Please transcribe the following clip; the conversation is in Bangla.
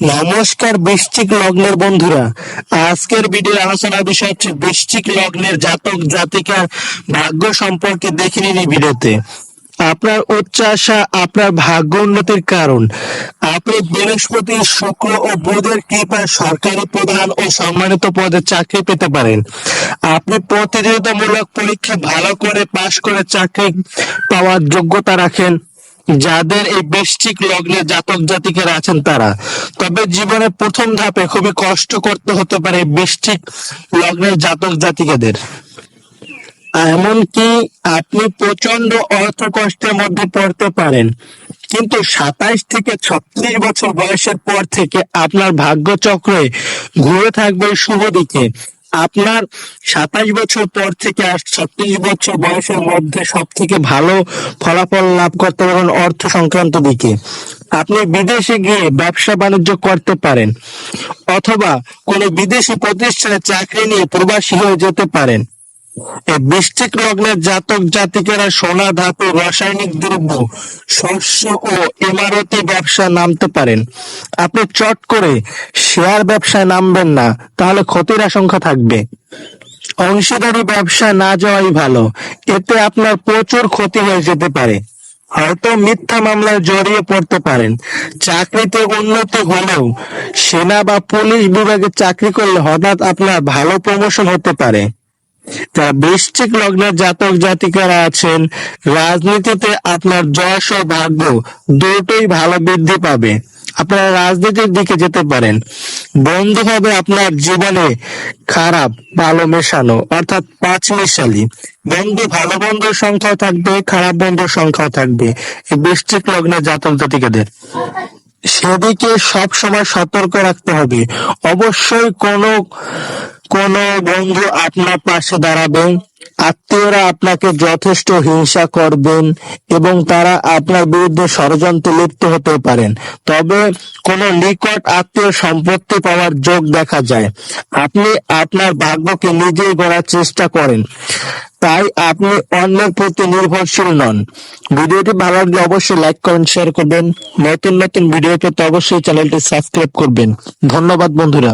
নমস্কার বৃশ্চিক লগ্নের বন্ধুরা। আজকের ভিডিও আলোচনার বিষয় হচ্ছে বৃশ্চিক লগ্নের জাতক জাতিকার ভাগ্য সম্পর্কে দেখে নিন ভিডিওতে। আপনার উচ্চ আশা আপনার ভাগ্য উন্নতির কারণ। আপনি বৃহস্পতি, শুক্র ও বুধের কৃপায় সরকারি প্রধান ও সম্মানিত পদে চাকরি পেতে পারেন। আপনি প্রতিযোগিতামূলক পরীক্ষা ভালো করে পাশ করে চাকরি পাওয়ার যোগ্যতা রাখেন। যাদের এই বৃশ্চিক লগ্নে জাতক জাতিকেরা আছেন তারা। তবে জীবনের প্রথম ধাপে খুবই কষ্ট করতে হতে পারে বৃশ্চিক লগ্নের জাতক জাতিকাদের। এমনকি আপনি প্রচণ্ড অর্থ কষ্টের মধ্যে পড়তে পারেন। কিন্তু সাতাইশ থেকে ছত্রিশ বছর বয়সের পর থেকে আপনার ভাগ্য চক্রে ঘুরে থাকবে শুভ দিকে। আপনার সাতাশ বছর পর থেকে ছত্রিশ বছর বয়সের মধ্যে সব থেকে ভালো ফলাফল লাভ করতে পারেন অর্থ সংক্রান্ত দিকে। আপনি বিদেশে গিয়ে ব্যবসা বাণিজ্য করতে পারেন অথবা কোনো বিদেশি প্রতিষ্ঠানে চাকরি নিয়ে প্রবাসী হয়ে যেতে পারেন। বৃষ্টিক লগ্নের জাতক জাতিকেরা সোনা, ধাতু, রাসায়নিক দ্রব্য, শস্য ও ইমারতি ব্যবসা নামতে পারেন। আপনি চট করে শেয়ার ব্যবসায় নামবেন না, তাহলে ক্ষতির আশঙ্কা থাকবে। অংশীদারি ব্যবসায় না যাওয়াই ভালো, এতে আপনার প্রচুর ক্ষতি হয়ে যেতে পারে। হয়তো মিথ্যা মামলায় জড়িয়ে পড়তে পারেন। চাকরিতে উন্নতি হলেও সেনা বা পুলিশ বিভাগে চাকরি করলে হঠাৎ আপনার ভালো প্রমোশন হতে পারে। যারা বৃশ্চিক লগ্নের জাতক জাতিকারা আছেন। রাজনীতিতে আপনার যশ ও ভাগ্য দুটোই ভালো বৃদ্ধি পাবে। আপনারা রাজনীতির দিকে যেতে পারেন। বন্ধু হবে আপনার জীবনে খারাপ, ভালো মেশানো, অর্থাৎ পাঁচ মিশালি। বন্ধু ভালো বন্ধুর সংখ্যাও থাকবে, খারাপ বন্ধুর সংখ্যাও থাকবে। এই বৃশ্চিক লগ্নের জাতক জাতিকাদের। সেদিকে সব সময় সতর্ক রাখতে হবে। অবশ্যই কোনো কোন বন্ধু আপনার পাশে দাঁড়াবে, আত্মীয়রা আপনাকে যথেষ্ট হিংসা করবেন এবং তারা আপনার বিরুদ্ধে ষড়যন্ত্রে লিপ্ত হতে পারেন। তবে কোন নিকট আত্মীয় সম্পত্তি পাওয়ার যোগ দেখা যায়। আপনি আপনার ভাগ্যকে নিজেই গড়ার চেষ্টা করেন। তাই আপনি অন্যের প্রতি নির্ভরশীল নন। ভিডিওটি ভালো লাগলে অবশ্যই লাইক করেন শেয়ার করবেন। নতুন নতুন ভিডিও পেতে অবশ্যই চ্যানেলটি সাবস্ক্রাইব করবেন। ধন্যবাদ বন্ধুরা।